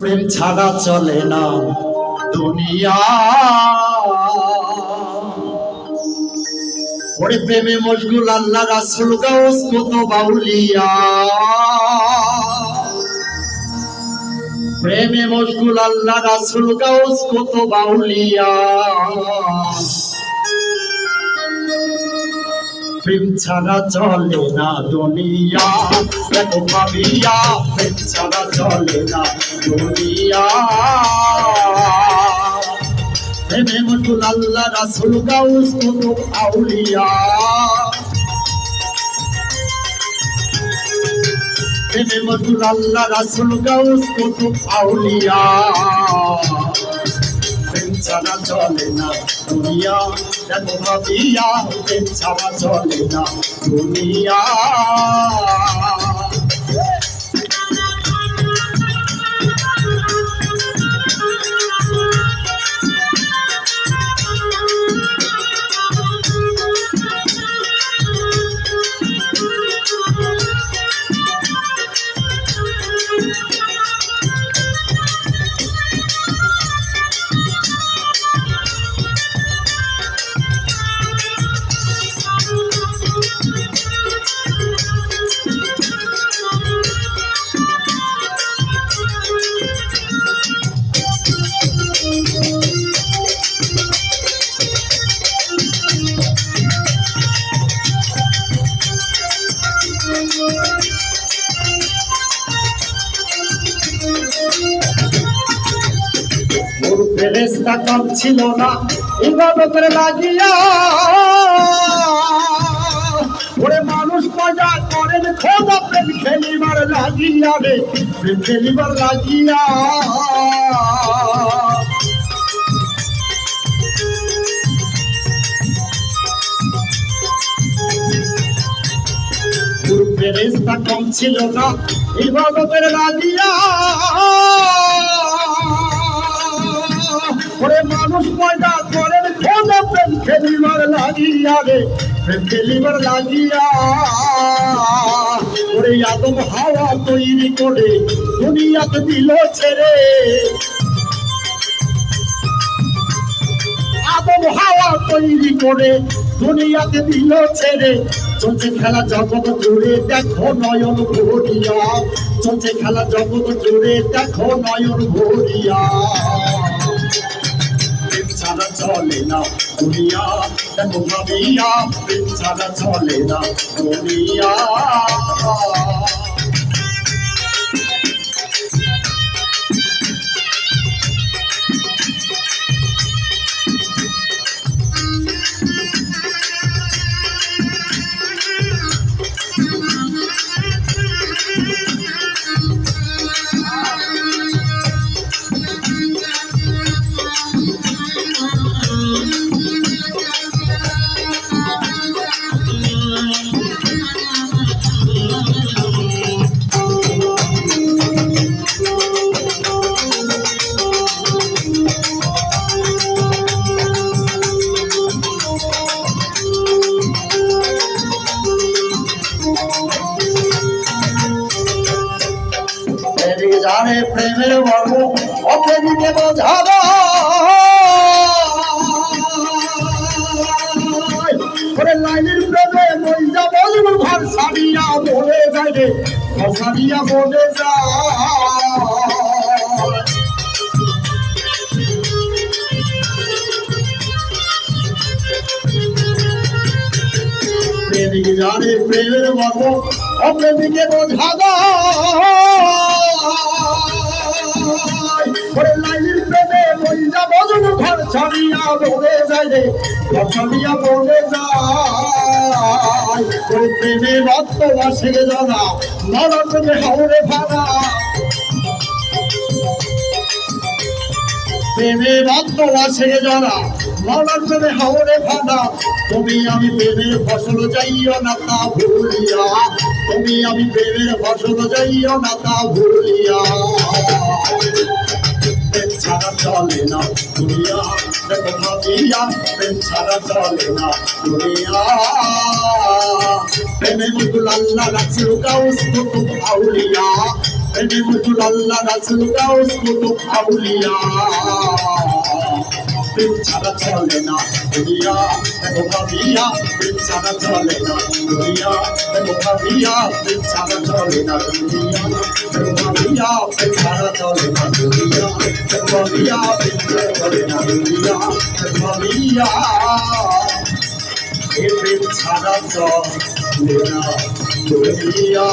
প্রেম ছাড়া চলে না দুনিয়া। ওরে প্রেমে মশগুল আল্লাহ রাসুল গাউস কত বাউলিয়া। প্রেমে মশগুল আল্লাহ রাসুল গাউস কত বাউলিয়া। প্রেম ছাড়া চলে না দুনিয়া। দেখো ভাবিয়া, প্রেম ছাড়া চলে না দুনিয়া। প্রেমে মজুল আল্লাহ রাসুল গাউস কত আউলিয়া। প্রেমে মজুল আল্লাহ রাসুল গাউস কত আউলিয়া। ছাড়া চলে না দুনিয়া দেখো ভাবিয়া প্রেম ছাড়া চলে না দুনিয়া। ফেরেস্তা কম ছিল না ইবাদতের লাগিয়া। ওরে মানুষ মজা করেন খোদা প্রেম খেলিবার লাগিয়া রে, প্রেম খেলিবার লাগিয়া। ফেরেস্তা কম ছিল না, ইবাদতের লাগিয়া। ওরে মানুষ পয়দা করেন প্রেম খেলিবার লাগিয়া রে? প্রেম খেলিবার লাগিয়া। ওরে আদম হাওয়া তৈরি করে দুনিয়াতে দিল ছেড়ে। আদম হাওয়া তৈরি করে দুনিয়াতে দিল ছেড়ে। চলছে খেলা জগৎ জুড়ে, দেখো নয়ন ভরিয়া। চলছে খেলা জগৎ জুড়ে, দেখো নয়ন ভরিয়া। চলে না দুনিয়া দেখো ভাবিয়া প্রেম ছাড়া চলে না দুনিয়া। জানে প্রেমের মর্ম ওকে দিকে বোঝাবো। প্রেমিক জানে প্রেমের মর্ম অপ্রেমিকে বোঝা ওরে লাইনের প্রেমে রে, ঘর ছাড়িয়া বলে যায়। ওরে প্রেমে রক্ত আসে জানা নরকমে হাওরে ভাড়া। প্রেমে রক্ত আছে যারা মলার প্রেমে হাওরে ফাঁদা তুমি আমি প্রেমের ফসল যাইও না তা ভুলিয়া। তুমি আমি প্রেমের ফসল যাইও না তা ভুলিয়া। প্রেম ছাড়া চলে না দুনিয়া দেখো ভাবিয়া, প্রেম ছাড়া চলে না দুনিয়া প্রেমে মুকুল আল্লাহ রাখছিল কাউস কুতুব আউলিয়া প্রেমে গাউস কুতুব আউলিয়া প্রেম ছাড়া চলে না দুনিয়া দেখো ভাবিয়া প্রেম ছাড়া চলে না দুনিয়া দেখো ভাবিয়া প্রেম ছাড়া চলে না দুনিয়া দেখো ভাবিয়া প্রেম ছাড়া চলে না দুনিয়া দেখো ভাবিয়া প্রেম ছাড়া চলে না দুনিয়া দেখো ভাবিয়া প্রেম ছাড়া চলে না দুনিয়া